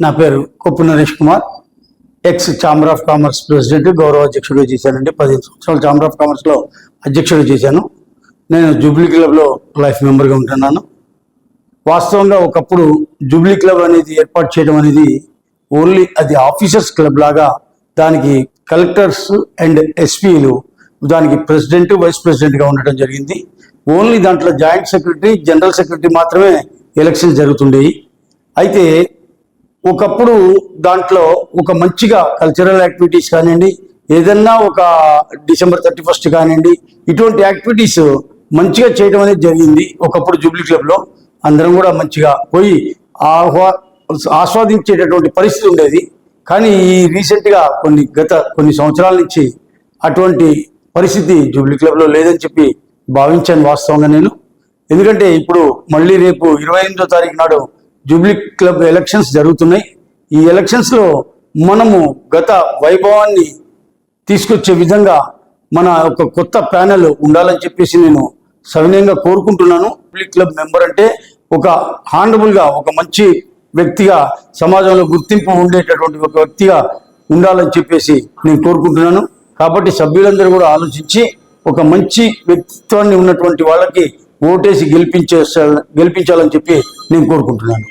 నా పేరు Koppu Naresh Kumar ex chamber of commerce president గౌరవ అధ్యక్షుడు చేశానండి. పదిహేను సంవత్సరాలు ఛాంబర్ ఆఫ్ కామర్స్లో అధ్యక్షుడు చేశాను. నేను జూబ్లీ క్లబ్లో లైఫ్ మెంబర్గా ఉంటున్నాను. వాస్తవంగా ఒకప్పుడు జూబ్లీ క్లబ్ అనేది ఏర్పాటు చేయడం అనేది ఓన్లీ అది ఆఫీసర్స్ క్లబ్ లాగా దానికి కలెక్టర్స్ అండ్ ఎస్పీలు దానికి ప్రెసిడెంట్ వైస్ ప్రెసిడెంట్గా ఉండటం జరిగింది. ఓన్లీ దాంట్లో జాయింట్ సెక్రటరీ జనరల్ సెక్రటరీ మాత్రమే ఎలక్షన్ జరుగుతుండేవి. అయితే ఒకప్పుడు దాంట్లో ఒక మంచిగా కల్చరల్ యాక్టివిటీస్ కానివ్వండి ఏదన్నా ఒక డిసెంబర్ థర్టీ ఫస్ట్ కానివ్వండి ఇటువంటి యాక్టివిటీస్ మంచిగా చేయడం అనేది జరిగింది ఒకప్పుడు జూబ్లీ క్లబ్లో అందరం కూడా మంచిగా పోయి ఆహ్వా ఆస్వాదించేటటువంటి పరిస్థితి ఉండేది. కానీ ఈ రీసెంట్గా కొన్ని గత కొన్ని సంవత్సరాల నుంచి అటువంటి పరిస్థితి జూబ్లీ క్లబ్లో లేదని చెప్పి భావించాను వాస్తవంగా నేను. ఎందుకంటే ఇప్పుడు మళ్ళీ రేపు ఇరవై ఎనిమిదో తారీఖు నాడు జూబ్లీ క్లబ్ ఎలక్షన్స్ జరుగుతున్నాయి. ఈ ఎలక్షన్స్లో మనము గత వైభవాన్ని తీసుకొచ్చే విధంగా మన ఒక కొత్త ప్యానెల్ ఉండాలని చెప్పేసి నేను సవినయంగా కోరుకుంటున్నాను. జూబ్లీ క్లబ్ మెంబర్ అంటే ఒక హాండబుల్గా ఒక మంచి వ్యక్తిగా సమాజంలో గుర్తింపు ఉండేటటువంటి ఒక వ్యక్తిగా ఉండాలని చెప్పేసి నేను కోరుకుంటున్నాను. కాబట్టి సభ్యులందరూ కూడా ఆలోచించి ఒక మంచి వ్యక్తిత్వాన్ని ఉన్నటువంటి వాళ్ళకి ఓటేసి గెలిపించే గెలిపించాలని చెప్పి నేను కోరుకుంటున్నాను.